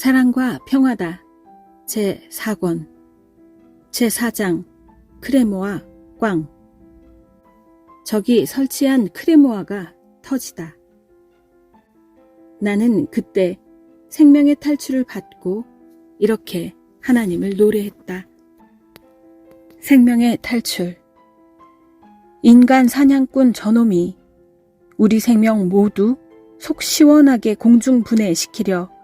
사랑과 평화다. 제4권 제4장 크레모아 꽝 저기 설치한 크레모아가 터지다. 나는 그때 생명의 탈출을 받고 이렇게 하나님을 노래했다. 생명의 탈출. 인간 사냥꾼 저놈이 우리 생명 모두 속 시원하게 공중분해시키려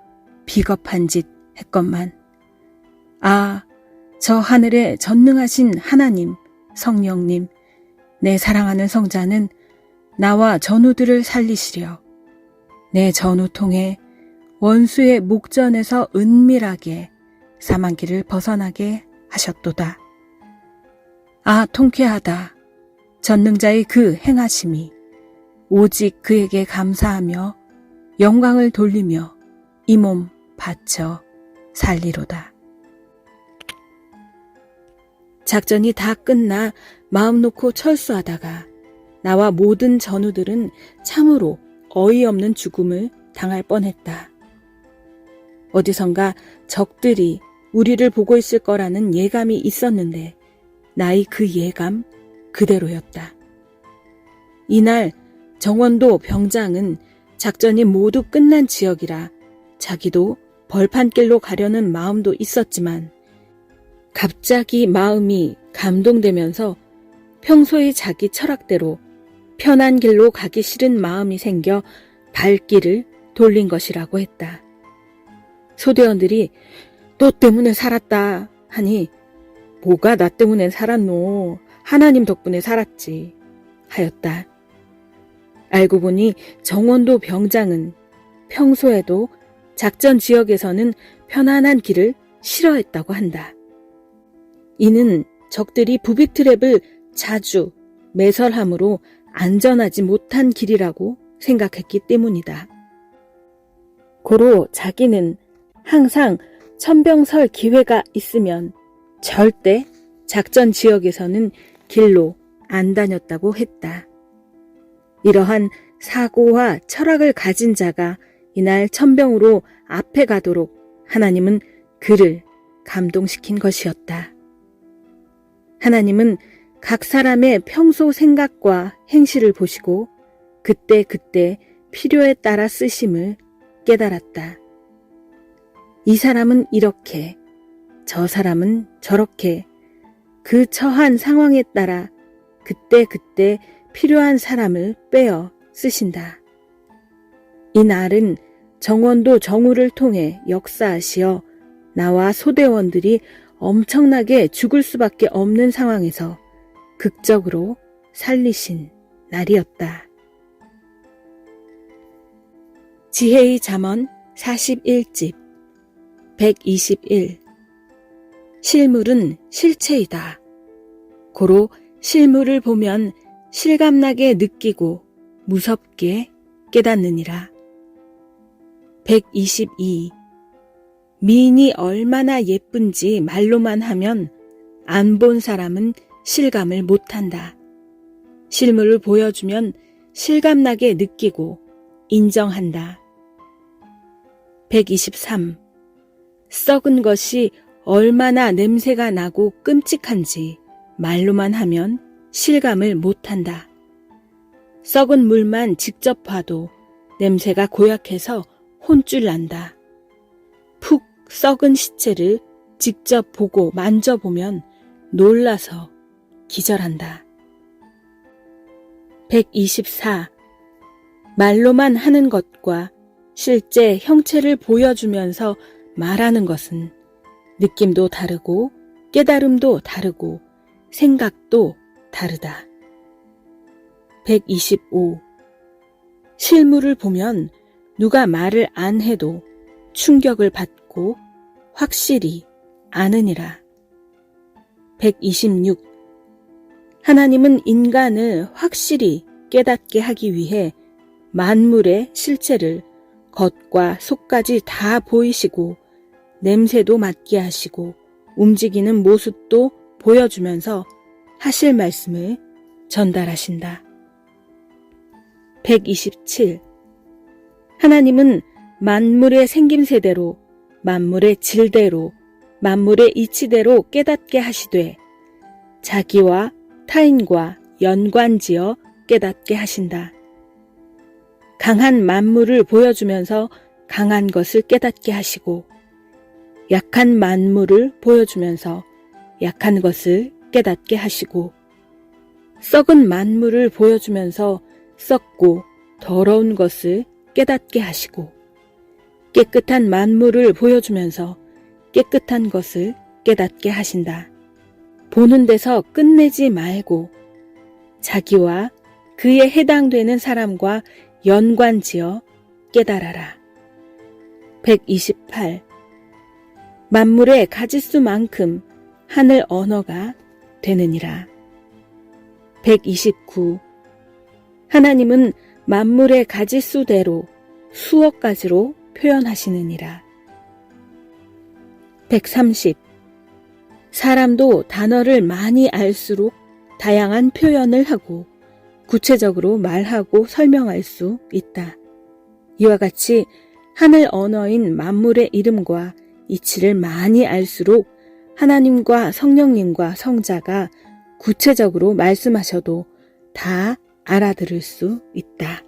비겁한 짓 했건만. 아, 저 하늘에 전능하신 하나님, 성령님, 내 사랑하는 성자는 나와 전우들을 살리시려. 내 전우 통해 원수의 목전에서 은밀하게 사망길을 벗어나게 하셨도다. 아, 통쾌하다. 전능자의 그 행하심이 오직 그에게 감사하며 영광을 돌리며 이 몸 바쳐 살리로다. 작전이 다 끝나 마음 놓고 철수하다가 나와 모든 전우들은 참으로 어이없는 죽음을 당할 뻔했다. 어디선가 적들이 우리를 보고 있을 거라는 예감이 있었는데 나의 그 예감 그대로였다. 이날 정원도 병장은 작전이 모두 끝난 지역이라 자기도 벌판길로 가려는 마음도 있었지만 갑자기 마음이 감동되면서 평소의 자기 철학대로 편한 길로 가기 싫은 마음이 생겨 발길을 돌린 것이라고 했다. 소대원들이 너 때문에 살았다 하니 뭐가 나 때문에 살았노 하나님 덕분에 살았지 하였다. 알고 보니 정원도 병장은 평소에도 작전 지역에서는 편안한 길을 싫어했다고 한다. 이는 적들이 부비 트랩을 자주 매설함으로 안전하지 못한 길이라고 생각했기 때문이다. 고로 자기는 항상 천병설 기회가 있으면 절대 작전 지역에서는 길로 안 다녔다고 했다. 이러한 사고와 철학을 가진 자가 이날 천병으로 앞에 가도록 하나님은 그를 감동시킨 것이었다. 하나님은 각 사람의 평소 생각과 행실을 보시고 그때그때 그때 필요에 따라 쓰심을 깨달았다. 이 사람은 이렇게, 저 사람은 저렇게, 그 처한 상황에 따라 그때그때 그때 필요한 사람을 빼어 쓰신다. 이 날은 정원도 정우를 통해 역사하시어 나와 소대원들이 엄청나게 죽을 수밖에 없는 상황에서 극적으로 살리신 날이었다. 지혜의 잠언 41집 121 실물은 실체이다. 고로 실물을 보면 실감나게 느끼고 무섭게 깨닫느니라. 122 미인이 얼마나 예쁜지 말로만 하면 안 본 사람은 실감을 못한다. 실물을 보여주면 실감나게 느끼고 인정한다. 123. 썩은 것이 얼마나 냄새가 나고 끔찍한지 말로만 하면 실감을 못한다. 썩은 물만 직접 봐도 냄새가 고약해서 혼쭐 난다. 푹 썩은 시체를 직접 보고 만져보면 놀라서 기절한다. 124. 말로만 하는 것과 실제 형체를 보여주면서 말하는 것은 느낌도 다르고 깨달음도 다르고 생각도 다르다. 125. 실물을 보면 누가 말을 안 해도 충격을 받고 확실히 아느니라. 126. 하나님은 인간을 확실히 깨닫게 하기 위해 만물의 실체를 겉과 속까지 다 보이시고 냄새도 맡게 하시고 움직이는 모습도 보여주면서 하실 말씀을 전달하신다. 127. 하나님은 만물의 생김새대로 만물의 질대로 만물의 이치대로 깨닫게 하시되 자기와 타인과 연관지어 깨닫게 하신다. 강한 만물을 보여주면서 강한 것을 깨닫게 하시고 약한 만물을 보여주면서 약한 것을 깨닫게 하시고 썩은 만물을 보여주면서 썩고 더러운 것을 깨닫게 하시고 깨끗한 만물을 보여주면서 깨끗한 것을 깨닫게 하신다. 보는 데서 끝내지 말고 자기와 그에 해당되는 사람과 연관지어 깨달아라. 128. 만물의 가지수만큼 하늘 언어가 되느니라. 129. 하나님은 만물의 가지수대로 수억 가지로 표현하시느니라. 130. 사람도 단어를 많이 알수록 다양한 표현을 하고 구체적으로 말하고 설명할 수 있다. 이와 같이 하늘 언어인 만물의 이름과 이치를 많이 알수록 하나님과 성령님과 성자가 구체적으로 말씀하셔도 다 알아들을 수 있다.